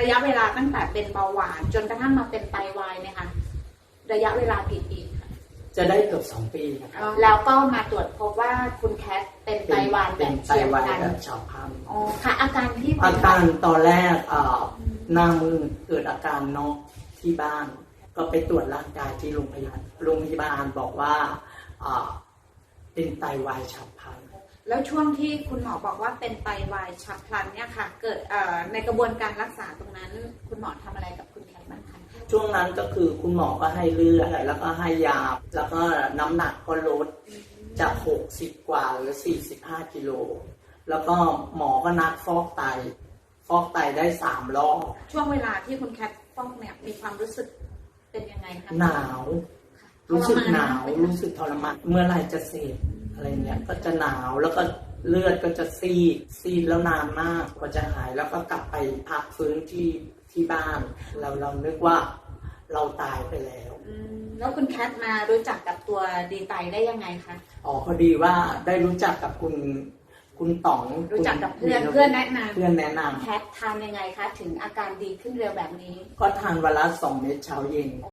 ระยะเวลาตั้งแต่เป็นเบาหวาน จนกระทั่งมาเป็นไตวายเนี่ยค่ะระยะเวลากี่ปีคะจะได้เกือบสองปีนะครับแล้วก็มาตรวจพบว่าคุณแคทเป็นไตวายแบเป็นบไตเฉียบวายพลันแบบฉับพลันอ๋อค่ะ อาการที่เป็อานการตอนแรกเอ่อหน้ามืดเกิดอาการน็อกที่บ้าน ก็ไปตรวจร่างกายที่โรงพยาบาลโรงพยาบาลบอกว่าเอ่อเป็นไตวายฉับพลัน แล้วช่วงที่คุณหมอบอกว่าเป็นไตวายฉับพลันเนี่ยค่ะ เกิดเอ่อในกระบวนการรักษาตรงนั้น คุณหมอทำอะไรกับคุณแคทบ้างคะช่วงนั้นก็คือคุณหมอก็ให้เลือดแล้วก็ให้ยาแล้วก็น้ำหนักก็ลดจาก60กว่าเหรือ45กิโลแล้วก็หมอก็นัดฟอกไต ฟอกไตได้สามรอบช่วงเวลาที่คุณแคทฟอกเนี่ยมีความรู้สึกเป็นยังไงคะหนาวค่ะรู้สึกหนาวทรมไหมคะรู้สึกทรมานเมื่อไหรจะเสร็จ อะไรเงี้ยก็จะหนาวแล้วก็เลือดก็จะซีดซีดแล้วนานมากกว่าจะหายแล้วก็กลับไปพักฟื้นที่ที่บ้าน เราเรานึกว่าเราตายไปแล้วอืมแล้วคุณแคทมารู้จักกับตัวดีไตได้ยังไงคะอ๋อพอดีว่าได้รู้จักกับคุณคุณต๋องรู้จักกับเพื่อนคุณเพื่อนแนะนำเพื่อนแนะนแคททานยังไงคะถึงอาการดีขึ้นเร็วแบบนี้ำก็ทานวันละสองเม็ดเช้าเย็น